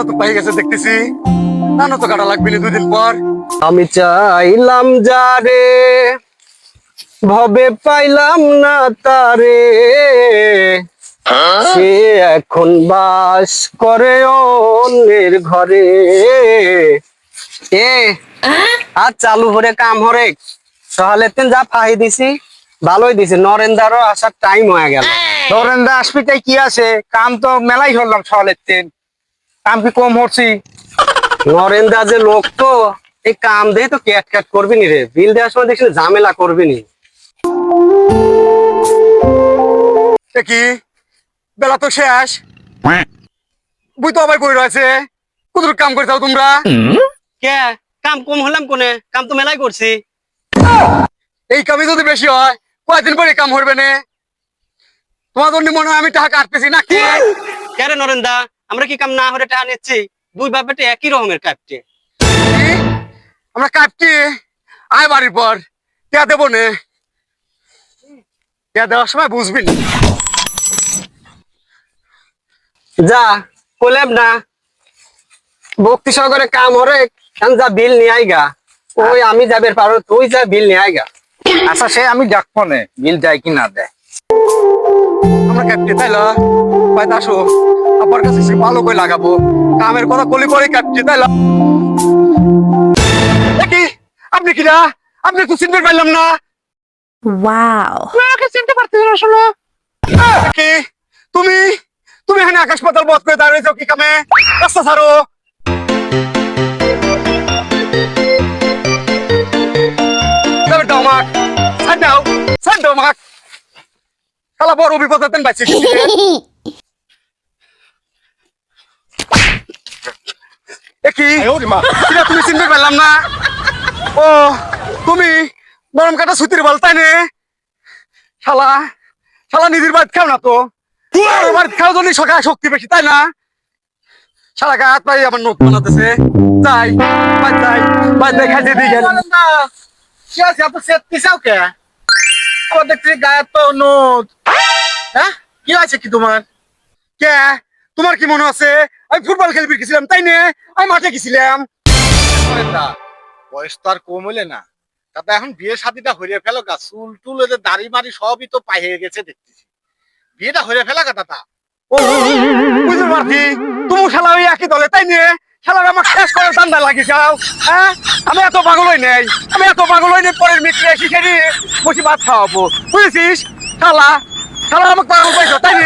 ধানও তো পাই গেছে দেখতেছি। ধানও তো কাটা লাগবে দুদিন পর। আমি চাইলাম যারে ভবে পাইলাম না তারে। সে এখন বাস করে অন্যের ঘরে। এ আর চালু হরে কাম হরে। সকালে তেন যা ফাহি দিছি ভালোই দিছি। নরেন্দারও আসার টাইম হয়ে গেল। নরেন্দ্র আসবি তাই কি আছে? কাম তো মেলাই হলাম সকালের দিন কাম কি কম হচ্ছি নরেন্দা যে লোক তো এই কাম দিয়ে তো ক্যাট ক্যাট করবি নি রে। বিল দেওয়ার সময় দেখছি ঝামেলা করবি নি এ কি? বেলা তো শেষ। বুই তো আবার পড়ে রয়েছে? কুদুর কাম করে যাও তোমরা। কে? কাম কম হলাম কোনে? কাম তো মেলাই করছি। এই কামই যদি বেশি হয় কয়েকদিন পরে কাম করবে না? তোমার জন্য মনে হয় আমি টাকা কাটতেছি না কি কে রে নরেন্দা? আমরা কি কাম না হরে টাকা নিচ্ছি? দুই বাপেটে একই রকমের কাটতে কি? আমরা কাটছি আয় বাড়ির পর। কে দেবো নে। কে দেওয়ার সময় বুঝবি যা কলেব না। ভক্তি সহকারে কাম হরে এখন যা বিল নিয়ে আইগা ওই আমি যাবে পারো তুই যা বিল নিয়ে আইগা আচ্ছা সে আমি নে। বিল দেয় কি না দেয়। আমরা কাটতে তাই না? হয়তো আসো। আবার কাছে এসে ভালো করে লাগাবো। কামের কথা কলি করে কাটতে তাই না? কি? আপনি কি না? আপনি তো চিনতে পারলাম না। Wow. আমাকে চিনতে পারতেছেন আসলে কি? তুমি? তুমি এখানে আকাশ পাতাল বধ করে দাঁড়িয়েছো কি কামে? রাস্তা ছাড়ো। যাবে দাও আমাক ছাড় দাও। শালা বড় বিপদ হতেন বাইছে কি তুমি চিনতে পারলাম না? ও তুমি গরম কাটা সুতির বল তাই নে? শালা শালা নিজের বাড়িতে খাও না তো। বাড়িতে খাও জন্য সকালে শক্তি বেশি তাই না? শালা গা হাত পাই আমার নোট বানাতেছে। যাই বাদ যাই বাদ যাই খাইতে দিয়ে গেল। কি আছে? এত সেট পিছাও কে? আবার দেখছি গায়ের তো নোট হ্যাঁ? কি আছে কি তোমার? কে? তোমার কি মনে আছে? আমি ফুটবল খেলবি গেছিলাম, তাই নে? আমি মাঠে গেছিলাম। বয়স তো আর কম হইলে না। তাতে এখন বিয়ে শাদিটা হইরে ফেলো গা, চুল টুল এদের দাড়ি মারি সবই তো পাই গেছে দেখতেছি। বিয়েটা হইরে ফেলা গা, দাদা। ও, বুঝতে পারছি। তুমি শালা ওই একই দলে, তাই নে? শালা আমার শেষ করার ঠান্ডা লাগি যাও হ্যাঁ? আমি এত পাগল হই নাই, আমি এত পাগল হই নাই, পরের মিত্রে এসে সেটি বসে ভাত খাওয়াবো। বুঝেছিস? খালা খালা আমাকে পাগল পাইছো তাই.